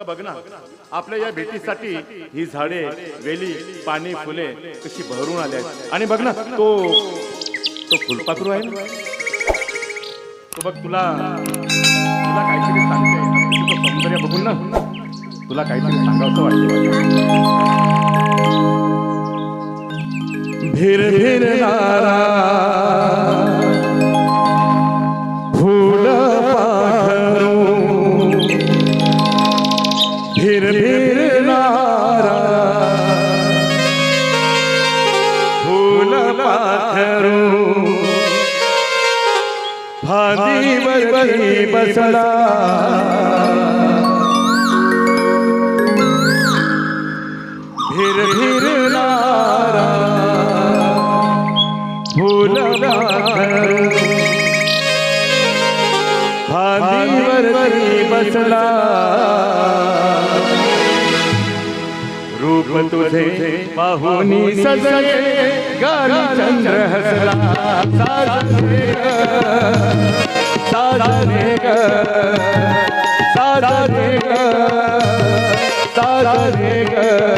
बघ ना आपल्या या भेटीसाठी ही झाडे वेली पाणी फुले कशी भरून आले आहेत. आणि बघ ना तो तो फुलपाखरू आहे ना? तो बघ तुला तुला काहीतरी सांगते सौंदर्य बघून ना. तुला काहीतरी सांगावं वाटतं भेर भेर नारा फांदीवरती बसला. फिर फिरणारा फूल पाखरू फांदीवरती बसला. रूप तुझे पाहुनी सजले गाली चंद्र हसला. साजरे ग. साजरे ग. साजरे ग. साजरे ग.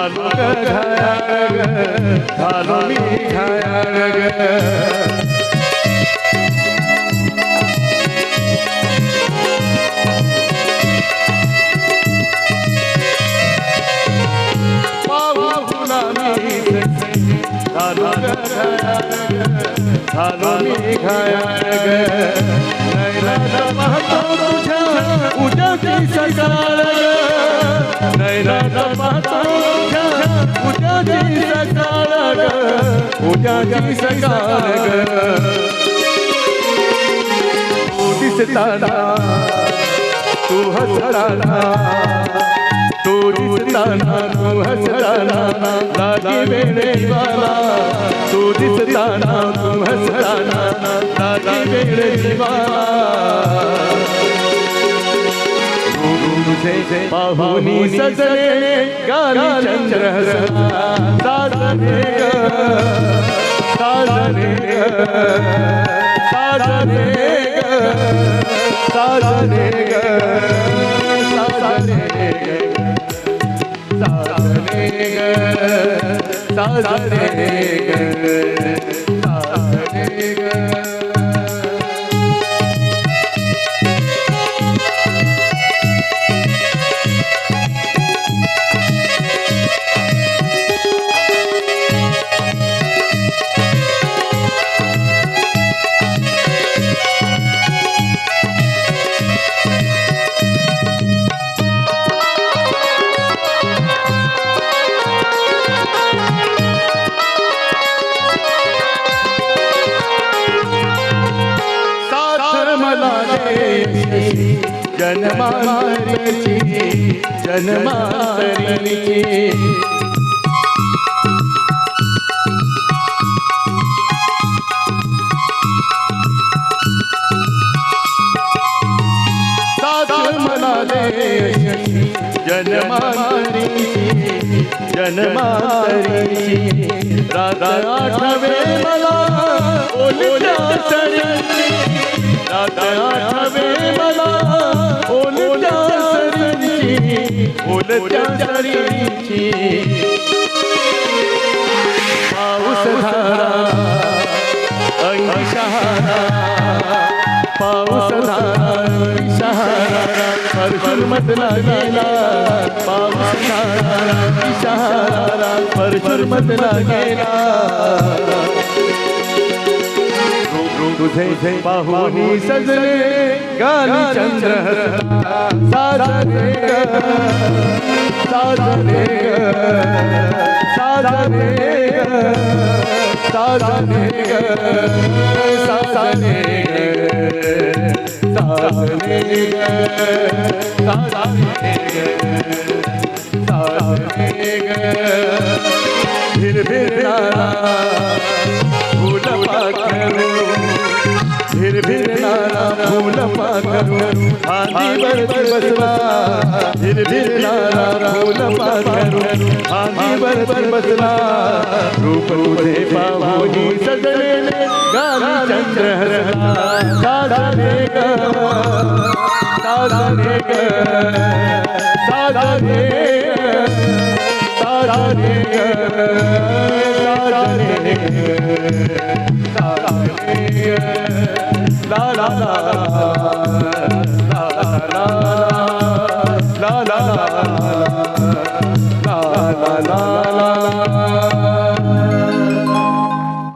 धानु धानु धानु खाया गया तुझे उजा की सकाल उद्याची सकाळ ग उद्याची सकाळ तू दिसताना तू हसताना तू दिसताना तू हसताना लागी तू दिसताना तू हसताना लागी तुझे पाहुनी सजले गाली चंद्र साजने साजने साजने साजने साजने साजने साजने जन्मारीची जन्मारीची जन्मारीची जन्मारीची राधा आठवे मला बोलू राधा आठवे ओलत्या सरीची. पाऊस धारा अंगी शहारा पाऊस धारा अंगी शहारा परशुर मधला गेला पाऊस धारा अंगी शहारा परशुर मधला गेला तुझे पाहुनी सजले गाली चंद्र साजने साजने साजने साजने साजने साजने साजने फिर फिर फूल पाखरू फिर फिर नाना फूल पाखरू आंधीवरती बसला फिर फिर नाना फूल पाखरू आंधीवरती बसला रूप तुझे पाहुनी सजलेले गाली चंद्र हरला साजने ग साजने ग साजने साजने ग साजने ग la la la la la